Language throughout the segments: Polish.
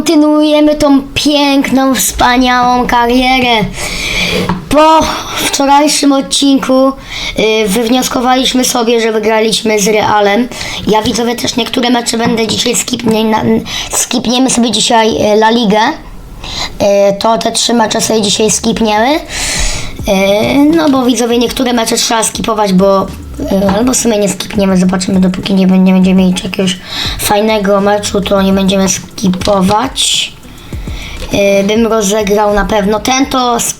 Kontynuujemy tą piękną, wspaniałą karierę. Po wczorajszym odcinku y, wywnioskowaliśmy sobie, że wygraliśmy z Realem. Ja widzowie też niektóre mecze będę dzisiaj skipnie, na, skipniemy sobie dzisiaj y, La Ligę. Y, to te trzy mecze sobie dzisiaj skipniemy. Y, No bo widzowie niektóre mecze trzeba skipować, bo y, albo w sumie nie skipniemy, zobaczymy dopóki nie, nie będziemy mieć jakiegoś fajnego meczu, to nie będziemy skipować. Y, Bym rozegrał na pewno ten, to z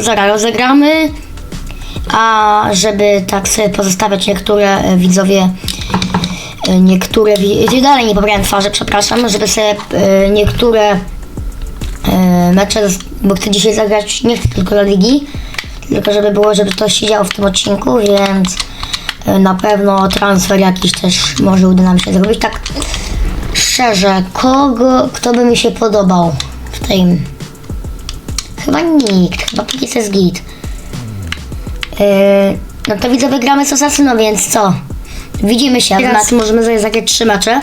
zaraz rozegramy. A żeby tak sobie pozostawiać niektóre y, widzowie, y, niektóre, dalej nie pobrałem twarzy, przepraszam, żeby sobie niektóre e, mecze, bo chcę dzisiaj zagrać nie tylko dla ligi, tylko żeby było, żeby to się w tym odcinku, więc e, na pewno transfer jakiś też może uda nam się zrobić. Tak szczerze, kogo, kto by mi się podobał w tym? Chyba nikt, chyba póki co jest git. E, no to widzę, wygramy z Osasyną, więc co? Widzimy się. Teraz możemy sobie zagrać trzy mecze,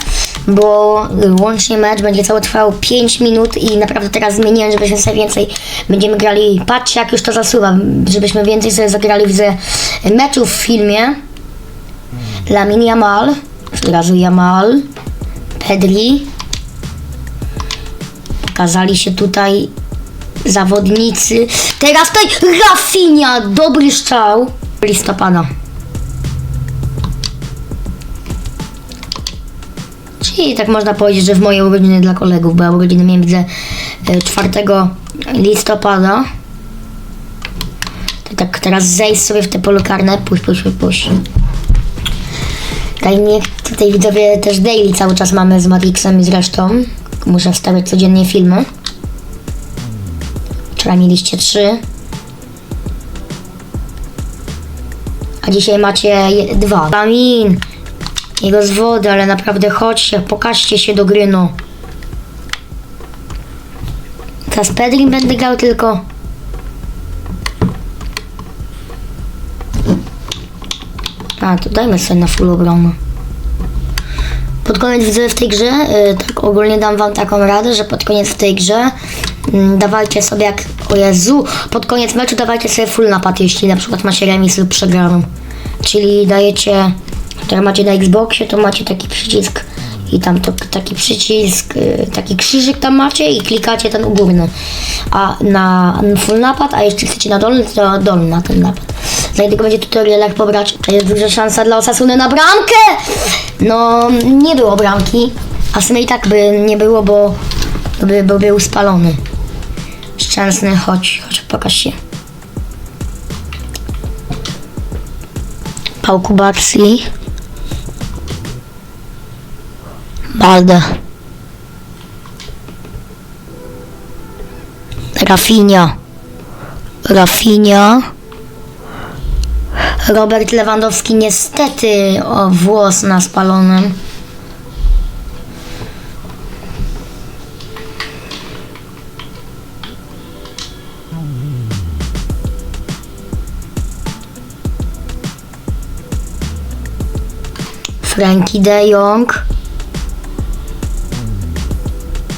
bo łącznie mecz będzie cały trwał 5 minut i naprawdę teraz zmieniłem, żebyśmy sobie więcej będziemy grali. Patrzcie, jak już to zasuwa, żebyśmy więcej sobie zagrali widzę meczów w filmie. Lamin Jamal, od razu Jamal, Pedri. Pokazali się tutaj zawodnicy. Teraz tutaj Rafinha, dobry strzał. Listopada. Czyli tak można powiedzieć, że w moje urodziny dla kolegów, bo ja urodziny miałem widzę e, 4 listopada. To tak teraz zejść sobie w te pole karne, puść, puść, puść, Tutaj, nie, tutaj widzowie też daily cały czas mamy z Matrixem i z resztą. Muszę wstawiać codziennie filmy. Wczoraj mieliście trzy. A dzisiaj macie dwa. Amin. Jego z wody, ale naprawdę chodźcie, pokażcie się do gry, no. Teraz Pedri będę grał tylko. A, to dajmy sobie na full obronę. Pod koniec widzę w tej grze, y, tak ogólnie dam wam taką radę, że pod koniec w tej grze mm, dawajcie sobie jak, o Jezu, pod koniec meczu dawajcie sobie full napad, jeśli na przykład macie remis lub przegraną. Czyli dajecie, jak macie na Xboxie, to macie taki przycisk i tam to, taki przycisk, y, taki krzyżyk tam macie i klikacie ten u górny. A na full napad, a jeśli chcecie na dolny, to dolny na ten napad. Dlatego będzie tutorial jak pobrać. To jest duża szansa dla Osasuny na bramkę! No, nie było bramki. A w sumie i tak by nie było, bo by, był spalony. Szczęsny, chodź, chodź, pokaż się. Pał Kubarski. Balde. Rafinha. Rafinha. Robert Lewandowski niestety o włos na spalonym. Frankie de Jong.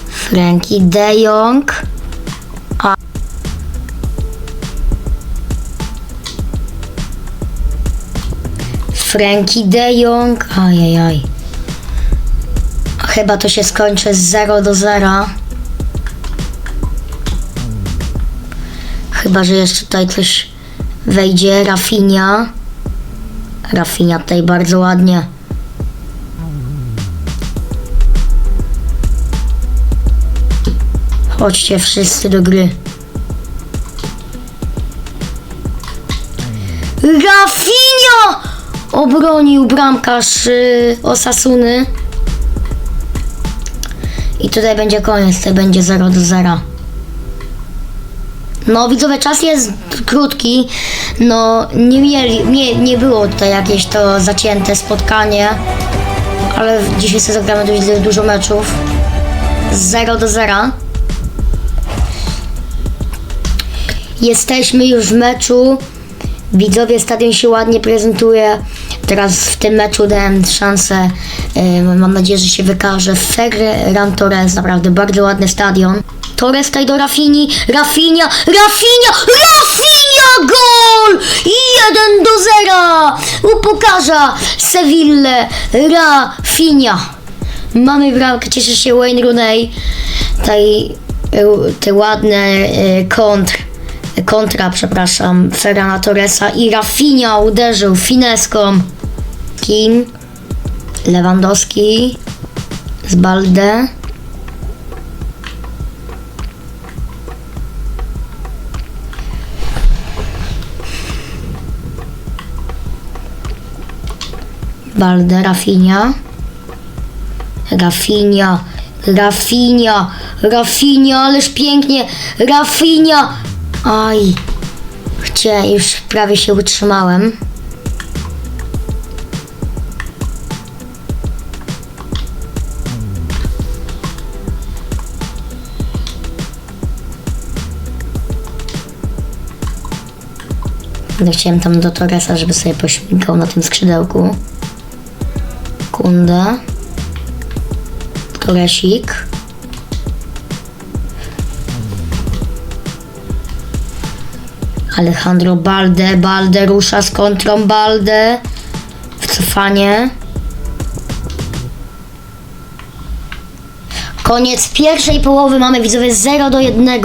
Frankie de Jong. Frankie de Jong. Ajajaj. Chyba to się skończy z 0 do 0. Chyba, że jeszcze tutaj coś wejdzie. Rafinha. Rafinha tutaj bardzo ładnie. Chodźcie wszyscy do gry. Rafinha! Obronił bramkarz y, Osasuny. I tutaj będzie koniec, tutaj będzie 0 do 0. No widzowie, czas jest krótki. No nie mieli, nie, nie było tutaj jakieś to zacięte spotkanie. Ale dzisiaj sobie zagramy dość dużo meczów. Z 0 do 0. Jesteśmy już w meczu. Widzowie, stadion się ładnie prezentuje. Teraz w tym meczu dałem szansę, y, mam nadzieję, że się wykaże. Ferran Torres, naprawdę bardzo ładny stadion. Torres tutaj do Rafini, Rafinia, Rafinia, Rafinia, gol! I 1 do 0! Upokarza Seville, Rafinia. Mamy bramkę, cieszy się Wayne Rooney. Tutaj te ładne y, kontr, kontra, przepraszam, Ferrana Torresa i Rafinha uderzył fineską. Kim, Lewandowski, z Balde. Rafinha. Rafinha, Rafinha, Rafinha, ależ pięknie, Rafinha. Aj, gdzie już prawie się utrzymałem. Chciałem tam do Torresa, żeby sobie pośmigał na tym skrzydełku. Kunda. Toresik. Alejandro Balde, Balde rusza z kontrą Balde. Wcofanie. Koniec pierwszej połowy mamy widzowie 0 do 1.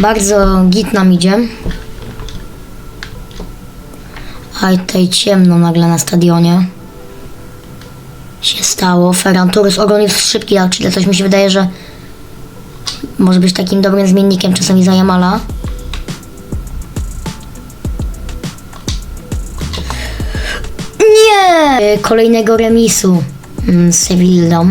Bardzo git nam idzie. A tutaj ciemno nagle na stadionie się stało. Ferran Torres ogon jest szybki, a czyli coś mi się wydaje, że może być takim dobrym zmiennikiem czasami za Jamala. Nie! Kolejnego remisu z Sevillą.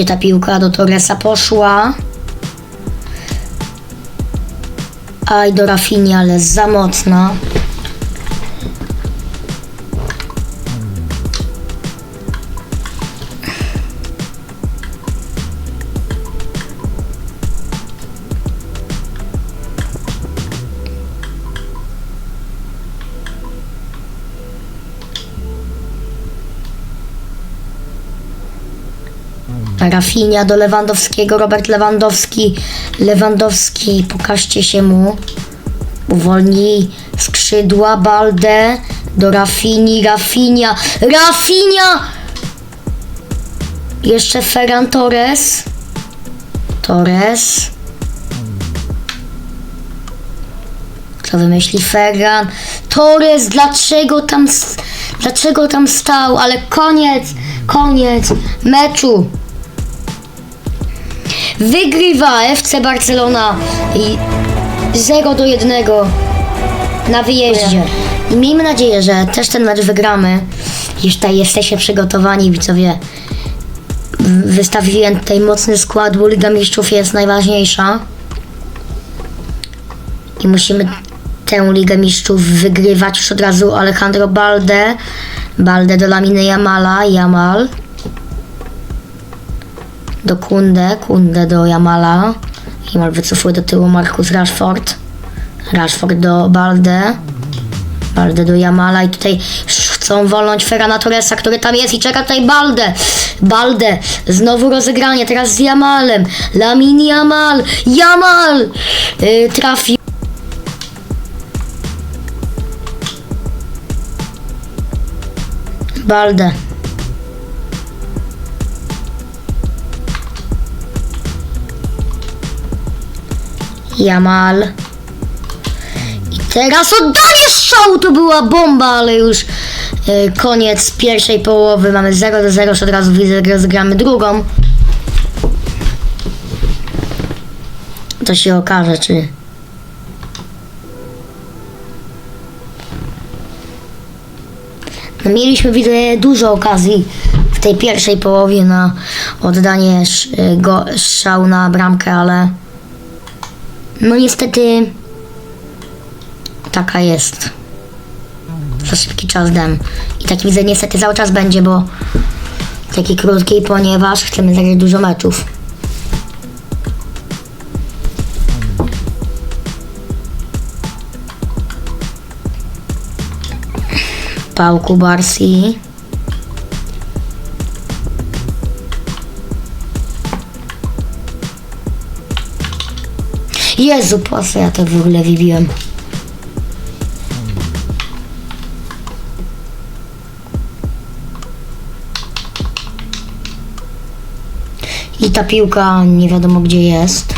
Gdzie ta piłka do Torresa poszła? Aj, do Rafini, ale za mocna. Rafinia do Lewandowskiego, Robert Lewandowski. Lewandowski, pokażcie się mu. Uwolni skrzydła, Balde do Rafini, Rafinia, Rafinia! Jeszcze Ferran Torres. Torres. Co wymyśli Ferran? Torres, dlaczego tam, dlaczego tam stał? Ale koniec, koniec meczu. Wygrywa FC Barcelona i 0 do 1 na wyjeździe. I miejmy nadzieję, że też ten mecz wygramy. Tutaj jesteście przygotowani, widzowie. Wystawiłem tutaj mocny skład, bo Liga Mistrzów jest najważniejsza. I musimy tę Ligę Mistrzów wygrywać już od razu. Alejandro Balde. Balde do Laminy Jamala. Jamal do Kunde, Kunde do Jamala. Jamal wycofuje do tyłu Marcus Rashford. Rashford do Balde. Balde do Jamala i tutaj chcą wolnąć Ferrana Torresa, który tam jest i czeka tutaj Balde. Balde, znowu rozegranie, teraz z Jamalem. Lamin Jamal, Jamal! Yy, trafi. Balde. Jamal. I teraz oddanie strzału to była bomba, ale już e, koniec pierwszej połowy. Mamy 0 do 0, już od razu widzę, że zagramy drugą. To się okaże, czy... No, mieliśmy widzę dużo okazji w tej pierwszej połowie na oddanie sz, y, go, strzału na bramkę, ale no niestety taka jest. Za szybki czas dam. I taki widzę niestety cały czas będzie, bo taki krótki, ponieważ chcemy zagrać dużo meczów. Pałku Barsi. Jezu, po co ja to w ogóle wybiłem? I ta piłka nie wiadomo gdzie jest.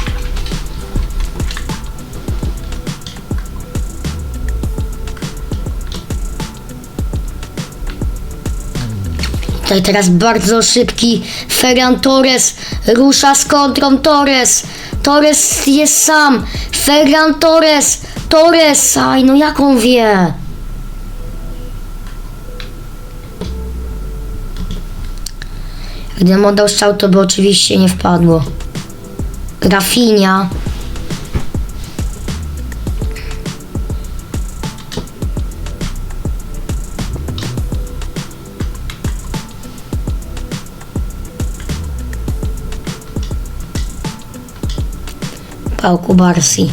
Tutaj teraz bardzo szybki Ferran Torres rusza z kontrą Torres. Torres jest sam. Ferran Torres. Torres. Aj, no jak on wie? Gdybym oddał strzał, to by oczywiście nie wpadło. Rafinha. Pałku Barsi.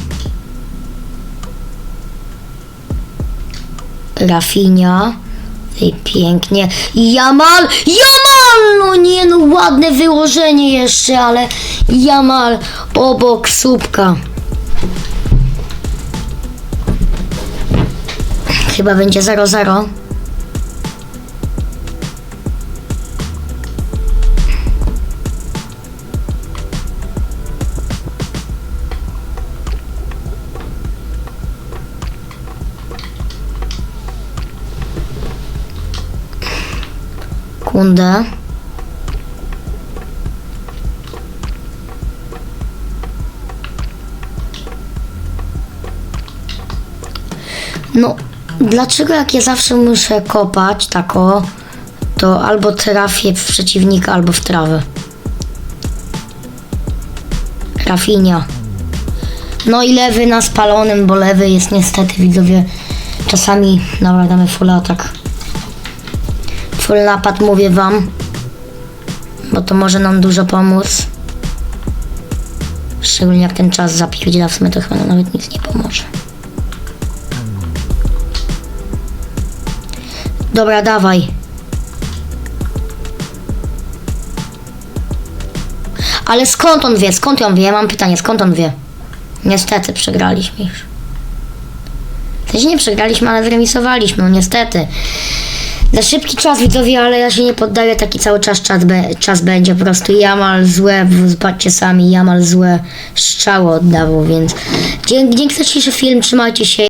Rafinha. I pięknie. Jamal! Jamal! No nie, no ładne wyłożenie jeszcze, ale Jamal obok słupka. Chyba będzie 0-0. Kunde. No, dlaczego jak ja zawsze muszę kopać tako, to albo trafię w przeciwnika, albo w trawę. Rafinia. No i lewy na spalonym, bo lewy jest niestety widzowie czasami dobra damy full atak. Full napad mówię wam, bo to może nam dużo pomóc. Szczególnie jak ten czas zapierdziela, w sumie to chyba nawet nic nie pomoże. Dobra, dawaj. Ale skąd on wie? Skąd on wie? Mam pytanie, skąd on wie? Niestety przegraliśmy już. W sensie nie przegraliśmy, ale zremisowaliśmy, no niestety. Za szybki czas widzowie, ale ja się nie poddaję, taki cały czas czas, be, czas będzie. Po prostu Jamal złe, zobaczcie sami, Jamal złe strzały oddawał, więc dzięki, dzięki za dzisiejszy film, trzymajcie się.